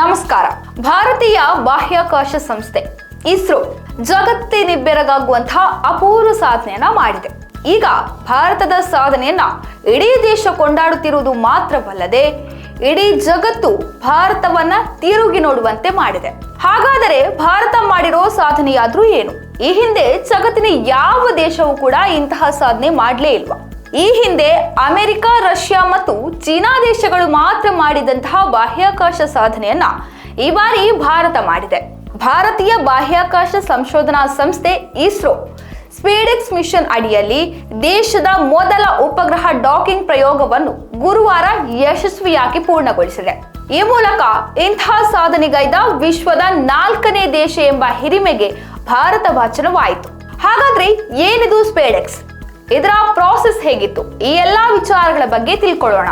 ನಮಸ್ಕಾರ. ಭಾರತೀಯ ಬಾಹ್ಯಾಕಾಶ ಸಂಸ್ಥೆ, ಇಸ್ರೋ ಜಗತ್ತಿನಿಬ್ಬೆರಗಾಗುವಂತಹ ಅಪೂರ್ವ ಸಾಧನೆಯನ್ನ ಮಾಡಿದೆ. ಈಗ ಭಾರತದ ಸಾಧನೆಯನ್ನ ಇಡೀ ದೇಶ ಕೊಂಡಾಡುತ್ತಿರುವುದು ಮಾತ್ರವಲ್ಲದೆ, ಇಡೀ ಜಗತ್ತು ಭಾರತವನ್ನ ತಿರುಗಿ ನೋಡುವಂತೆ ಮಾಡಿದೆ. ಹಾಗಾದರೆ ಭಾರತ ಮಾಡಿರೋ ಸಾಧನೆಯಾದ್ರೂ ಏನು? ಈ ಹಿಂದೆ ಜಗತ್ತಿನ ಯಾವ ದೇಶವೂ ಕೂಡ ಇಂತಹ ಸಾಧನೆ ಮಾಡಲೇ ಇಲ್ವಾ? ಈ ಹಿಂದೆ ಅಮೆರಿಕ, ರಷ್ಯಾ ಮತ್ತು ಚೀನಾ ದೇಶಗಳು ಮಾತ್ರ ಮಾಡಿದಂತಹ ಬಾಹ್ಯಾಕಾಶ ಸಾಧನೆಯನ್ನ ಈ ಬಾರಿ ಭಾರತ ಮಾಡಿದೆ. ಭಾರತೀಯ ಬಾಹ್ಯಾಕಾಶ ಸಂಶೋಧನಾ ಸಂಸ್ಥೆ ಇಸ್ರೋ ಸ್ಪೇಡೆಕ್ಸ್ ಮಿಷನ್ ಅಡಿಯಲ್ಲಿ ದೇಶದ ಮೊದಲ ಉಪಗ್ರಹ ಡಾಕಿಂಗ್ ಪ್ರಯೋಗವನ್ನು ಗುರುವಾರ ಯಶಸ್ವಿಯಾಗಿ ಪೂರ್ಣಗೊಳಿಸಿದೆ. ಈ ಮೂಲಕ ಇಂತಹ ಸಾಧನೆಗೈದ ವಿಶ್ವದ ನಾಲ್ಕನೇ ದೇಶ ಎಂಬ ಹಿರಿಮೆಗೆ ಭಾರತ ವಾಚನವಾಯಿತು ಹಾಗಾದ್ರೆ ಏನಿದು ಸ್ಪೇಡೆಕ್ಸ್? ಇದರ ಪ್ರಾಸೆಸ್ ಹೇಗಿತ್ತು? ಈ ಎಲ್ಲಾ ವಿಚಾರಗಳ ಬಗ್ಗೆ ತಿಳ್ಕೊಳ್ಳೋಣ.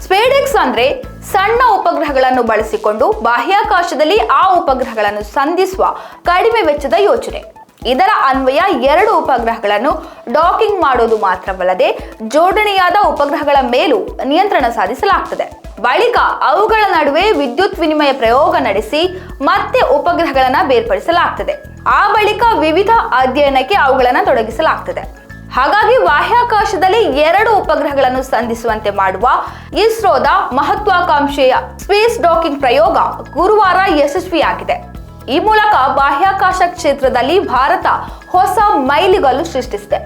ಸ್ಪೇಡೆಕ್ಸ್ ಅಂದ್ರೆ ಸಣ್ಣ ಉಪಗ್ರಹಗಳನ್ನು ಬಳಸಿಕೊಂಡು ಬಾಹ್ಯಾಕಾಶದಲ್ಲಿ ಆ ಉಪಗ್ರಹಗಳನ್ನು ಸಂಧಿಸುವ ಕಡಿಮೆ ವೆಚ್ಚದ ಯೋಜನೆ ಇದರ ಅನ್ವಯ ಎರಡು ಉಪಗ್ರಹಗಳನ್ನು ಡಾಕಿಂಗ್ ಮಾಡೋದು ಮಾತ್ರವಲ್ಲದೆ ಜೋಡಣೆಯಾದ ಉಪಗ್ರಹಗಳ ಮೇಲೂ ನಿಯಂತ್ರಣ ಸಾಧಿಸಲಾಗ್ತದೆ. ಬಳಿಕ ಅವುಗಳ ನಡುವೆ ವಿದ್ಯುತ್ ವಿನಿಮಯ ಪ್ರಯೋಗ ನಡೆಸಿ ಮತ್ತೆ ಉಪಗ್ರಹಗಳನ್ನ ಬೇರ್ಪಡಿಸಲಾಗ್ತದೆ. ಆ ಬಳಿಕ ವಿವಿಧ ಅಧ್ಯಯನಕ್ಕೆ ಅವುಗಳನ್ನು ತೊಡಗಿಸಲಾಗ್ತದೆ. ಹಾಗಾಗಿ ಬಾಹ್ಯಾಕಾಶದಲ್ಲಿ ಎರಡು ಉಪಗ್ರಹಗಳನ್ನು ಸಂಧಿಸುವಂತೆ ಮಾಡುವ ಇಸ್ರೋದ ಮಹತ್ವಾಕಾಂಕ್ಷೆಯ ಸ್ಪೇಸ್ ಡಾಕಿಂಗ್ ಪ್ರಯೋಗ ಗುರುವಾರ ಯಶಸ್ವಿಯಾಗಿದೆ. ಈ ಮೂಲಕ ಬಾಹ್ಯಾಕಾಶ ಕ್ಷೇತ್ರದಲ್ಲಿ ಭಾರತ ಹೊಸ ಮೈಲಿಗಲ್ಲು ಸೃಷ್ಟಿಸಿದೆ.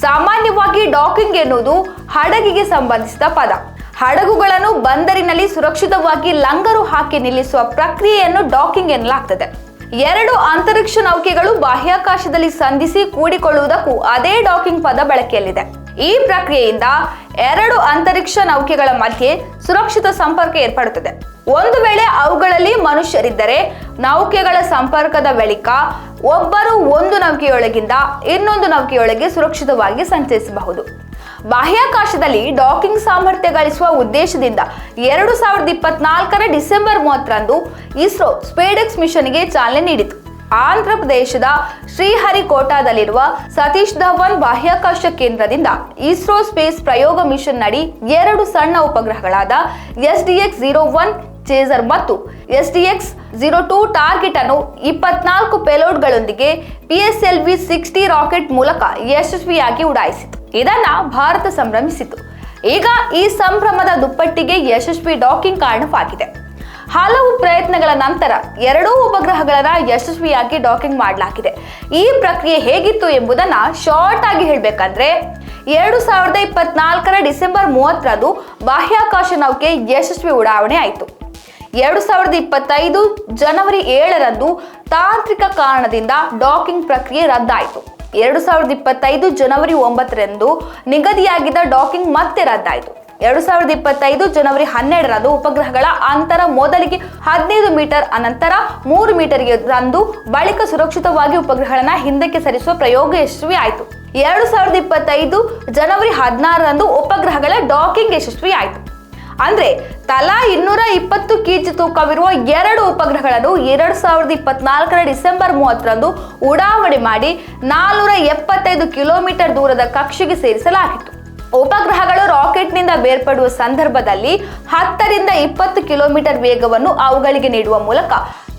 ಸಾಮಾನ್ಯವಾಗಿ ಡಾಕಿಂಗ್ ಎನ್ನುವುದು ಹಡಗಿಗೆ ಸಂಬಂಧಿಸಿದ ಪದ. ಹಡಗುಗಳನ್ನು ಬಂದರಿನಲ್ಲಿ ಸುರಕ್ಷಿತವಾಗಿ ಲಂಗರು ಹಾಕಿ ನಿಲ್ಲಿಸುವ ಪ್ರಕ್ರಿಯೆಯನ್ನು ಡಾಕಿಂಗ್ ಎನ್ನಲಾಗ್ತದೆ. ಎರಡು ಅಂತರಿಕ್ಷ ನೌಕೆಗಳು ಬಾಹ್ಯಾಕಾಶದಲ್ಲಿ ಸಂಧಿಸಿ ಕೂಡಿಕೊಳ್ಳುವುದಕ್ಕೂ ಅದೇ ಡಾಕಿಂಗ್ ಪದ ಬಳಕೆಯಲ್ಲಿದೆ. ಈ ಪ್ರಕ್ರಿಯೆಯಿಂದ ಎರಡು ಅಂತರಿಕ್ಷ ನೌಕೆಗಳ ಮಧ್ಯೆ ಸುರಕ್ಷಿತ ಸಂಪರ್ಕ ಏರ್ಪಡುತ್ತದೆ. ಒಂದು ವೇಳೆ ಅವುಗಳಲ್ಲಿ ಮನುಷ್ಯರಿದ್ದರೆ ನೌಕೆಗಳ ಸಂಪರ್ಕದ ಬಳಿಕ ಒಬ್ಬರು ಒಂದು ನೌಕೆಯೊಳಗಿಂದ ಇನ್ನೊಂದು ನೌಕೆಯೊಳಗೆ ಸುರಕ್ಷಿತವಾಗಿ ಸಂಚರಿಸಬಹುದು. ಬಾಹ್ಯಾಕಾಶದಲ್ಲಿ ಡಾಕಿಂಗ್ ಸಾಮರ್ಥ್ಯ ಗಳಿಸುವ ಉದ್ದೇಶದಿಂದ ಎರಡು ಸಾವಿರದ ಇಪ್ಪತ್ನಾಲ್ಕರ ಡಿಸೆಂಬರ್ ಮೂವತ್ತರಂದು ಇಸ್ರೋ ಸ್ಪೇಡೆಕ್ಸ್ ಮಿಷನ್ಗೆ ಚಾಲನೆ ನೀಡಿತು. ಆಂಧ್ರ ಪ್ರದೇಶದ ಶ್ರೀಹರಿಕೋಟಾದಲ್ಲಿರುವ ಸತೀಶ್ ಧವನ್ ಬಾಹ್ಯಾಕಾಶ ಕೇಂದ್ರದಿಂದ ಇಸ್ರೋ ಸ್ಪೇಸ್ ಪ್ರಯೋಗ ಮಿಷನ್ ನಡಿ ಎರಡು ಸಣ್ಣ ಉಪಗ್ರಹಗಳಾದ S D X zero one chaser ಮತ್ತು S D X zero two target ಅನ್ನು ಇಪ್ಪತ್ನಾಲ್ಕು ಪೆಲೋಡ್ಗಳೊಂದಿಗೆ ಪಿಎಸ್ಎಲ್ವಿ ಸಿಕ್ಸ್ಟಿ ರಾಕೆಟ್ ಮೂಲಕ ಯಶಸ್ವಿಯಾಗಿ ಉಡಾಯಿಸಿತು. ಇದನ್ನ ಭಾರತ ಸಂಭ್ರಮಿಸಿತು. ಈಗ ಈ ಸಂಭ್ರಮದ ದುಪ್ಪಟ್ಟಿಗೆ ಯಶಸ್ವಿ ಡಾಕಿಂಗ್ ಕಾರಣವಾಗಿದೆ. ಹಲವು ಪ್ರಯತ್ನಗಳ ನಂತರ ಎರಡೂ ಉಪಗ್ರಹಗಳನ್ನ ಯಶಸ್ವಿಯಾಗಿ ಡಾಕಿಂಗ್ ಮಾಡಲಾಗಿದೆ. ಈ ಪ್ರಕ್ರಿಯೆ ಹೇಗಿತ್ತು ಎಂಬುದನ್ನ ಶಾರ್ಟ್ ಆಗಿ ಹೇಳಬೇಕಂದ್ರೆ, ಎರಡು ಸಾವಿರದ ಇಪ್ಪತ್ನಾಲ್ಕರ ಡಿಸೆಂಬರ್ ಮೂವತ್ತರಂದು ಬಾಹ್ಯಾಕಾಶ ನೌಕೆ ಯಶಸ್ವಿ ಉಡಾವಣೆ ಆಯಿತು. ಎರಡು ಸಾವಿರದ ಇಪ್ಪತ್ತೈದು ಜನವರಿ ಏಳರಂದು ತಾಂತ್ರಿಕ ಕಾರಣದಿಂದ ಡಾಕಿಂಗ್ ಪ್ರಕ್ರಿಯೆ ರದ್ದಾಯಿತು. ಎರಡು ಸಾವಿರದ ಇಪ್ಪತ್ತೈದು ಜನವರಿ ಒಂಬತ್ತರಂದು ನಿಗದಿಯಾಗಿದ್ದ ಡಾಕಿಂಗ್ ಮತ್ತೆ ರದ್ದಾಯಿತು. ಎರಡು ಸಾವಿರದ ಇಪ್ಪತ್ತೈದು ಜನವರಿ ಹನ್ನೆರಡರಂದು ಉಪಗ್ರಹಗಳ ಅಂತರ ಮೊದಲಿಗೆ ಹದಿನೈದು ಮೀಟರ್, ಅನಂತರ ಮೂರು ಮೀಟರ್ಗೆ ರಂದು ಬಳಿಕ ಸುರಕ್ಷಿತವಾಗಿ ಉಪಗ್ರಹಗಳನ್ನ ಹಿಂದಕ್ಕೆ ಸರಿಸುವ ಪ್ರಯೋಗ ಯಶಸ್ವಿ ಆಯಿತು ಎರಡು ಸಾವಿರದ ಇಪ್ಪತ್ತೈದು ಜನವರಿ ಹದಿನಾರರಂದು ಉಪಗ್ರಹಗಳ ಡಾಕಿಂಗ್ ಯಶಸ್ವಿ ಆಯಿತು ಅಂದ್ರೆ ತಲಾ ಇನ್ನೂರ ಇಪ್ಪತ್ತು ಕೆಜಿ ತೂಕವಿರುವ ಎರಡು ಉಪಗ್ರಹಗಳನ್ನು ಎರಡ್ ಸಾವಿರದ ಇಪ್ಪತ್ನಾಲ್ಕರ ಡಿಸೆಂಬರ್ ಮೂವತ್ತರಂದು ಉಡಾವಣೆ ಮಾಡಿ ನಾಲ್ನೂರ ಎಪ್ಪತ್ತೈದು ಕಿಲೋಮೀಟರ್ ದೂರದ ಕಕ್ಷೆಗೆ ಸೇರಿಸಲಾಗಿತ್ತು. ಉಪಗ್ರಹಗಳು ರಾಕೆಟ್ನಿಂದ ಬೇರ್ಪಡುವ ಸಂದರ್ಭದಲ್ಲಿ ಹತ್ತರಿಂದ ಇಪ್ಪತ್ತು ಕಿಲೋಮೀಟರ್ ವೇಗವನ್ನು ಅವುಗಳಿಗೆ ನೀಡುವ ಮೂಲಕ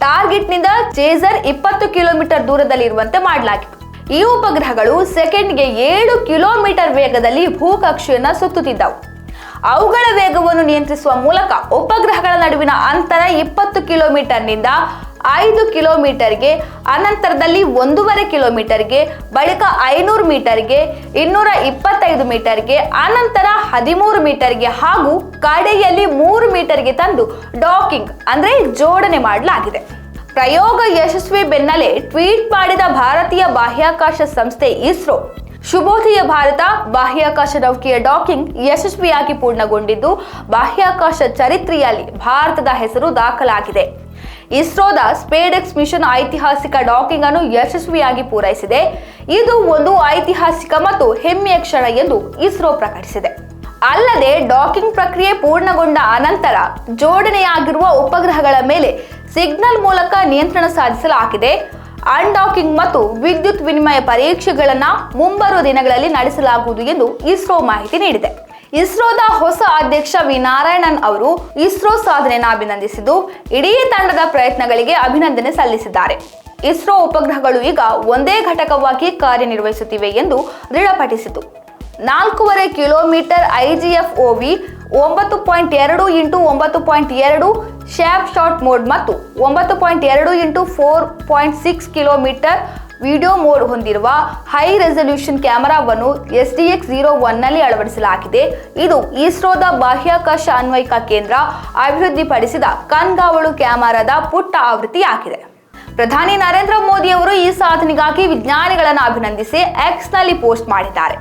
ಟಾರ್ಗೆಟ್ನಿಂದ ಚೇಸರ್ ಇಪ್ಪತ್ತು ಕಿಲೋಮೀಟರ್ ದೂರದಲ್ಲಿರುವಂತೆ ಮಾಡಲಾಗಿತ್ತು. ಈ ಉಪಗ್ರಹಗಳು ಸೆಕೆಂಡ್ಗೆ ಏಳು ಕಿಲೋಮೀಟರ್ ವೇಗದಲ್ಲಿ ಭೂಕಕ್ಷೆಯನ್ನು ಸುತ್ತುತ್ತಿದ್ದವು. ಅವುಗಳ ವೇಗವನ್ನು ನಿಯಂತ್ರಿಸುವ ಮೂಲಕ ಉಪಗ್ರಹಗಳ ನಡುವಿನ ಅಂತರ ಇಪ್ಪತ್ತು ಕಿಲೋಮೀಟರ್ನಿಂದ ಐದು ಕಿಲೋಮೀಟರ್ಗೆ, ಅನಂತರದಲ್ಲಿ ಒಂದೂವರೆ ಕಿಲೋಮೀಟರ್ಗೆ, ಬಳಿಕ ಐನೂರು ಮೀಟರ್ಗೆ, ಇನ್ನೂರ ಇಪ್ಪತ್ತೈದು ಮೀಟರ್ಗೆ, ಅನಂತರ ಹದಿಮೂರು ಮೀಟರ್ಗೆ ಹಾಗೂ ಕಡೆಯಲ್ಲಿ ಮೂರು ಮೀಟರ್ಗೆ ತಂದು ಡಾಕಿಂಗ್ ಅಂದ್ರೆ ಜೋಡಣೆ ಮಾಡಲಾಗಿದೆ. ಪ್ರಯೋಗ ಯಶಸ್ವಿ ಬೆನ್ನಲ್ಲೇ ಟ್ವೀಟ್ ಮಾಡಿದ ಭಾರತೀಯ ಬಾಹ್ಯಾಕಾಶ ಸಂಸ್ಥೆ ಇಸ್ರೋ ಶುಭೋದಯ ಭಾರತ, ಬಾಹ್ಯಾಕಾಶ ನೌಕೆಯ ಡಾಕಿಂಗ್ ಯಶಸ್ವಿಯಾಗಿ ಪೂರ್ಣಗೊಂಡಿದ್ದು, ಬಾಹ್ಯಾಕಾಶ ಚರಿತ್ರೆಯಲ್ಲಿ ಭಾರತದ ಹೆಸರು ದಾಖಲಾಗಿದೆ. ಇಸ್ರೋದ ಸ್ಪೇಡೆಕ್ಸ್ ಮಿಷನ್ ಐತಿಹಾಸಿಕ ಡಾಕಿಂಗ್ ಅನ್ನು ಯಶಸ್ವಿಯಾಗಿ ಪೂರೈಸಿದೆ. ಇದು ಒಂದು ಐತಿಹಾಸಿಕ ಮತ್ತು ಹೆಮ್ಮೆಯ ಕ್ಷಣ ಎಂದು ಇಸ್ರೋ ಪ್ರಕಟಿಸಿದೆ. ಅಲ್ಲದೆ, ಡಾಕಿಂಗ್ ಪ್ರಕ್ರಿಯೆ ಪೂರ್ಣಗೊಂಡ ಅನಂತರ ಜೋಡಣೆಯಾಗಿರುವ ಉಪಗ್ರಹಗಳ ಮೇಲೆ ಸಿಗ್ನಲ್ ಮೂಲಕ ನಿಯಂತ್ರಣ ಸಾಧಿಸಲಾಗಿದೆ. ಅನ್ಡಾಕಿಂಗ್ ಮತ್ತು ವಿದ್ಯುತ್ ವಿನಿಮಯ ಪರೀಕ್ಷೆಗಳನ್ನ ಮುಂಬರುವ ದಿನಗಳಲ್ಲಿ ನಡೆಸಲಾಗುವುದು ಎಂದು ಇಸ್ರೋ ಮಾಹಿತಿ ನೀಡಿದೆ. ಇಸ್ರೋದ ಹೊಸ ಅಧ್ಯಕ್ಷ ವಿ. ನಾರಾಯಣನ್ ಅವರು ಇಸ್ರೋ ಸಾಧನೆಯನ್ನು ಅಭಿನಂದಿಸಿದ್ದು, ಇಡೀ ತಂಡದ ಪ್ರಯತ್ನಗಳಿಗೆ ಅಭಿನಂದನೆ ಸಲ್ಲಿಸಿದ್ದಾರೆ. ಇಸ್ರೋ ಉಪಗ್ರಹಗಳು ಈಗ ಒಂದೇ ಘಟಕವಾಗಿ ಕಾರ್ಯನಿರ್ವಹಿಸುತ್ತಿವೆ ಎಂದು ದೃಢಪಡಿಸಿತು. ನಾಲ್ಕೂವರೆ ಕಿಲೋಮೀಟರ್ ಐಜಿಎಫ್ ಓವಿ ಒಂಬತ್ತು ಪಾಯಿಂಟ್ ಎರಡು ಇಂಟು ಒಂಬತ್ತು ಪಾಯಿಂಟ್ ಎರಡು ಶ್ಯಾಪ್ ಶಾಟ್ ಮೋಡ್ ಮತ್ತು ಒಂಬತ್ತು ಪಾಯಿಂಟ್ ಎರಡು into four point six kilometre video mode ಹೊಂದಿರುವ ಹೈ ರೆಸಲ್ಯೂಷನ್ ಕ್ಯಾಮೆರಾವನ್ನು ಎಸ್ ಡಿ ಎಕ್ಸ್ ಜೀರೋ ಒನ್ನಲ್ಲಿ ಅಳವಡಿಸಲಾಗಿದೆ. ಇದು ಇಸ್ರೋದ ಬಾಹ್ಯಾಕಾಶ ಅನ್ವಯಿಕ ಕೇಂದ್ರ ಅಭಿವೃದ್ಧಿಪಡಿಸಿದ ಕಣ್ಗಾವಳು ಕ್ಯಾಮರಾದ ಪುಟ್ಟ ಆವೃತ್ತಿಯಾಗಿದೆ. ಪ್ರಧಾನಿ ನರೇಂದ್ರ ಮೋದಿ ಅವರು ಈ ಸಾಧನೆಗಾಗಿ ವಿಜ್ಞಾನಿಗಳನ್ನು ಅಭಿನಂದಿಸಿ ಎಕ್ಸ್ನಲ್ಲಿ ಪೋಸ್ಟ್ ಮಾಡಿದ್ದಾರೆ.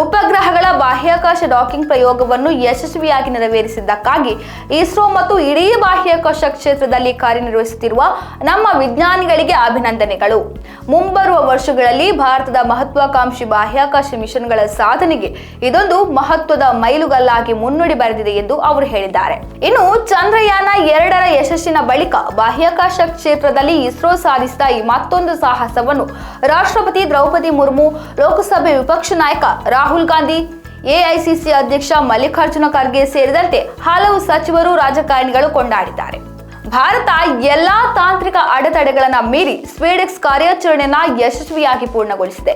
ಉಪಗ್ರಹಗಳ ಬಾಹ್ಯಾಕಾಶ ಡಾಕಿಂಗ್ ಪ್ರಯೋಗವನ್ನು ಯಶಸ್ವಿಯಾಗಿ ನೆರವೇರಿಸಿದ್ದಕ್ಕಾಗಿ ಇಸ್ರೋ ಮತ್ತು ಇಡೀ ಬಾಹ್ಯಾಕಾಶ ಕ್ಷೇತ್ರದಲ್ಲಿ ಕಾರ್ಯನಿರ್ವಹಿಸುತ್ತಿರುವ ನಮ್ಮ ವಿಜ್ಞಾನಿಗಳಿಗೆ ಅಭಿನಂದನೆಗಳು. ಮುಂಬರುವ ವರ್ಷಗಳಲ್ಲಿ ಭಾರತದ ಮಹತ್ವಾಕಾಂಕ್ಷಿ ಬಾಹ್ಯಾಕಾಶ ಮಿಷನ್ಗಳ ಸಾಧನೆಗೆ ಇದೊಂದು ಮಹತ್ವದ ಮೈಲುಗಲ್ಲಾಗಿ ಮುನ್ನುಡಿ ಬರೆದಿದೆ ಎಂದು ಅವರು ಹೇಳಿದ್ದಾರೆ. ಇನ್ನು ಚಂದ್ರಯಾನ ಎರಡರ ಯಶಸ್ಸಿನ ಬಳಿಕ ಬಾಹ್ಯಾಕಾಶ ಕ್ಷೇತ್ರದಲ್ಲಿ ಇಸ್ರೋ ಸಾಧಿಸಿದ ಈ ಮತ್ತೊಂದು ಸಾಹಸವನ್ನು ರಾಷ್ಟ್ರಪತಿ ದ್ರೌಪದಿ ಮುರ್ಮು, ಲೋಕಸಭೆ ವಿಪಕ್ಷ ನಾಯಕ ರಾಹುಲ್ ಗಾಂಧಿ, ಎಐಸಿಸಿ ಅಧ್ಯಕ್ಷ ಮಲ್ಲಿಕಾರ್ಜುನ ಖರ್ಗೆ ಸೇರಿದಂತೆ ಹಲವು ಸಚಿವರು ರಾಜಕಾರಣಿಗಳು ಕೊಂಡಾಡಿದ್ದಾರೆ. ಭಾರತ ಎಲ್ಲಾ ತಾಂತ್ರಿಕ ಅಡೆತಡೆಗಳನ್ನ ಮೀರಿ ಸ್ವೇಡೆಕ್ಸ್ ಕಾರ್ಯಾಚರಣೆಯನ್ನ ಯಶಸ್ವಿಯಾಗಿ ಪೂರ್ಣಗೊಳಿಸಿದೆ.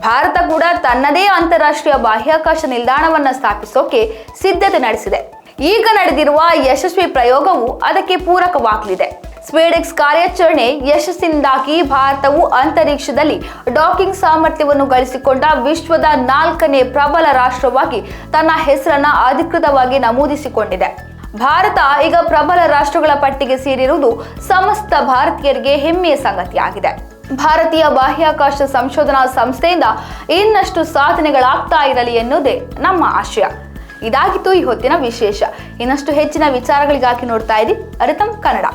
ಭಾರತ ಕೂಡ ತನ್ನದೇ ಅಂತಾರಾಷ್ಟ್ರೀಯ ಬಾಹ್ಯಾಕಾಶ ನಿಲ್ದಾಣವನ್ನು ಸ್ಥಾಪಿಸೋಕೆ ಸಿದ್ಧತೆ ನಡೆಸಿದೆ. ಈಗ ನಡೆದಿರುವ ಯಶಸ್ವಿ ಪ್ರಯೋಗವು ಅದಕ್ಕೆ ಪೂರಕವಾಗಲಿದೆ. ಸ್ಪೇಡೆಕ್ಸ್ ಕಾರ್ಯಾಚರಣೆ ಯಶಸ್ಸಿನಿಂದಾಗಿ ಭಾರತವು ಅಂತರಿಕ್ಷದಲ್ಲಿ ಡಾಕಿಂಗ್ ಸಾಮರ್ಥ್ಯವನ್ನು ಗಳಿಸಿಕೊಂಡ ವಿಶ್ವದ ನಾಲ್ಕನೇ ಪ್ರಬಲ ರಾಷ್ಟ್ರವಾಗಿ ತನ್ನ ಹೆಸರನ್ನ ಅಧಿಕೃತವಾಗಿ ನಮೂದಿಸಿಕೊಂಡಿದೆ. ಭಾರತ ಈಗ ಪ್ರಬಲ ರಾಷ್ಟ್ರಗಳ ಪಟ್ಟಿಗೆ ಸೇರಿರುವುದು ಸಮಸ್ತ ಭಾರತೀಯರಿಗೆ ಹೆಮ್ಮೆಯ ಸಂಗತಿಯಾಗಿದೆ. ಭಾರತೀಯ ಬಾಹ್ಯಾಕಾಶ ಸಂಶೋಧನಾ ಸಂಸ್ಥೆಯಿಂದ ಇನ್ನಷ್ಟು ಸಾಧನೆಗಳಾಗ್ತಾ ಇರಲಿ ಎನ್ನುವುದೇ ನಮ್ಮ ಆಶಯ. ಇದಾಗಿತ್ತು ಈ ಹೊತ್ತಿನ ವಿಶೇಷ. ಇನ್ನಷ್ಟು ಹೆಚ್ಚಿನ ವಿಚಾರಗಳಿಗಾಗಿ ನೋಡ್ತಾ ಇದ್ದೀವಿ ಅರಿತಂ ಕನ್ನಡ.